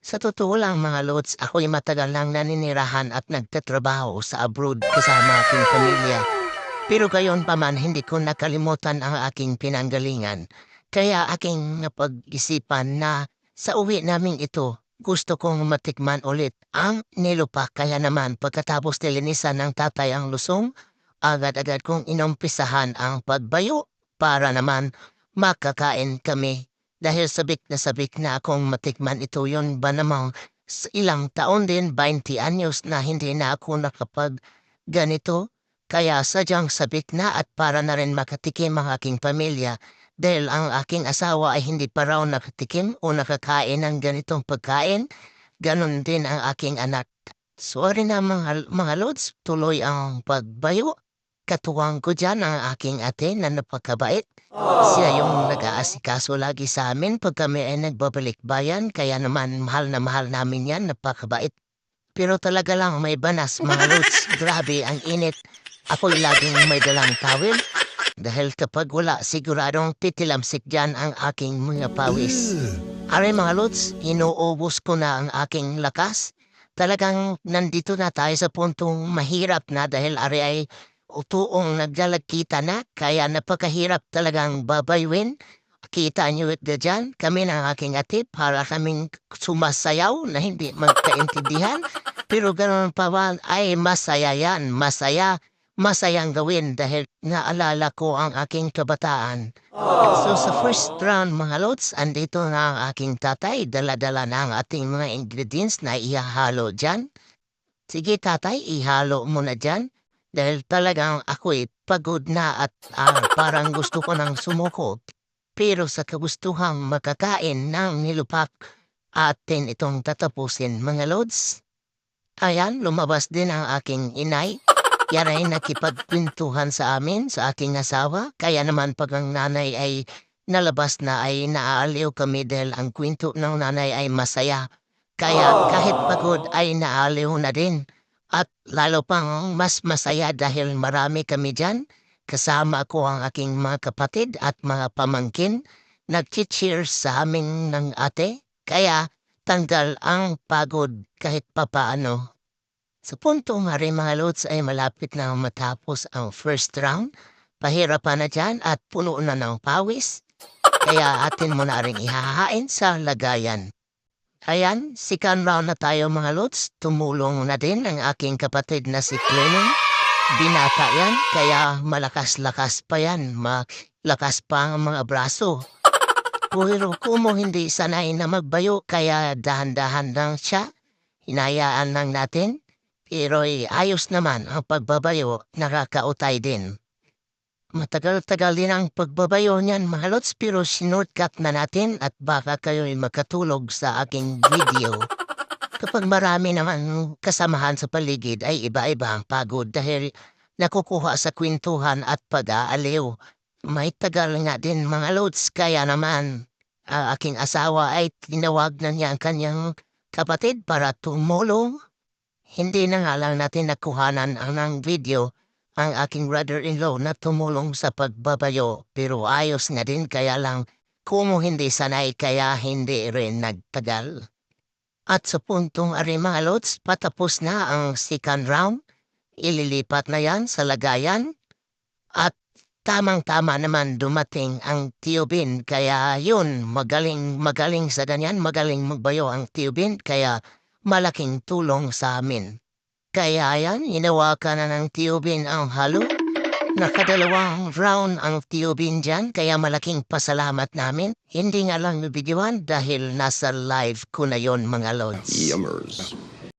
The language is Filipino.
Sa totoo lang mga lods, ako'y matagal nang naninirahan at nagtatrabaho sa abroad kasama aking pamilya. Pero gayon pa man hindi ko nakalimutan ang aking pinanggalingan. Kaya aking napag-isipan na sa uwi naming ito, gusto kong matikman ulit ang nilupak. Kaya naman pagkatapos nilinisan ng tatay ang lusong, agad-agad kong inumpisahan ang pagbayo para naman makakain kami dahil sabik na sabik na akong matikman ito yon ba namang s- ilang taon din, 20 anyos na hindi na ako nakapag ganito. Kaya sadyang sabik na at para na rin makatikim ang aking pamilya dahil ang aking asawa ay hindi pa raw nakatikim o nakakain ng ganitong pagkain. Ganon din ang aking anak. Sorry na mga, mga lods, tuloy ang pagbayo. Katuwang ko dyan ang aking ate na napakabait. Siya yung nag-aasikaso lagi sa amin pag kami ay nagbabalik bayan, kaya naman mahal na mahal namin yan, napakabait. Pero talaga lang may banas mga lods, grabe ang init. Ako'y laging may dalang tawil. Dahil kapag wala, siguradong titilamsik dyan ang aking mga pawis. Are mga lods, inuubos ko na ang aking lakas. Talagang nandito na tayo sa puntong mahirap na dahil are ay utuong naglalagkita na, kaya napakahirap talagang babaywin. Kita niyo dyan, kami ng aking ate para kaming sumasayaw na hindi magkaintindihan. Pero ganoon pa ba, ay masaya yan, masaya, masayang gawin dahil naalala ko ang aking kabataan. So sa first round mga lods, andito na ang aking tatay, dala-dala na ang ating mga ingredients na ihahalo dyan. Sige tatay, ihalo mo na dyan. Dahil talagang ako'y pagod na at ah, parang gusto ko nang sumuko. Pero sa kagustuhang makakain ng nilupak, atin itong tatapusin mga lods. Ayan, lumabas din ang aking inay. Yan ay nakipagpintuhan sa amin, sa aking asawa. Kaya naman pag ang nanay ay nalabas na ay naaaliw kami dahil ang kwento ng nanay ay masaya. Kaya kahit pagod ay naaliw na din. At lalo pang mas masaya dahil marami kami dyan. Kasama ko ang aking mga kapatid at mga pamangkin. Nag-cheers sa amin ng ate. Kaya tanggal ang pagod kahit papaano. Sa punto nga rin mga lods ay malapit na matapos ang first round. Pahirapan na dyan at puno na ng pawis. Kaya atin mo na rin ihahain sa lagayan. Ayan, second round na tayo mga lods. Tumulong na din ang aking kapatid na si Clement. Binata yan, kaya malakas-lakas pa yan. Malakas pa ang mga braso. Pero kung mo hindi sanay na magbayo, kaya dahan-dahan lang siya. Hinayaan lang natin. Pero eh, ayos naman ang pagbabayo, nakakautay din. Matagal-tagal din ang pagbabayo niyan mga lods pero sinurtcut na natin at baka kayo'y makatulog sa aking video. Kapag marami naman kasamahan sa paligid ay iba-iba ang pagod dahil nakukuha sa kwentuhan at pag-aaliw. May tagal nga din mga loads kaya naman ang aking asawa ay tinawag na niya ang kanyang kapatid para tumulong. Hindi na nga lang natin nakuhanan ang ng video ang aking brother-in-law na tumulong sa pagbabayo pero ayos nga din kaya lang kung hindi sanay kaya hindi rin nagtagal. At sa puntong ari mga lods, patapos na ang second round. Ililipat na yan sa lagayan. At tamang-tama naman dumating ang Tiobin. Kaya yun, magaling magaling sa ganyan, magaling magbayo ang Tiobin. Kaya malaking tulong sa amin. Kaya yan, hinawakan na ng Tiobin ang halo. Nakadalawang round ang Tiobin dyan, kaya malaking pasalamat namin. Hindi nga lang nabidyoan dahil nasa live ko na yon mga lods. Yummers.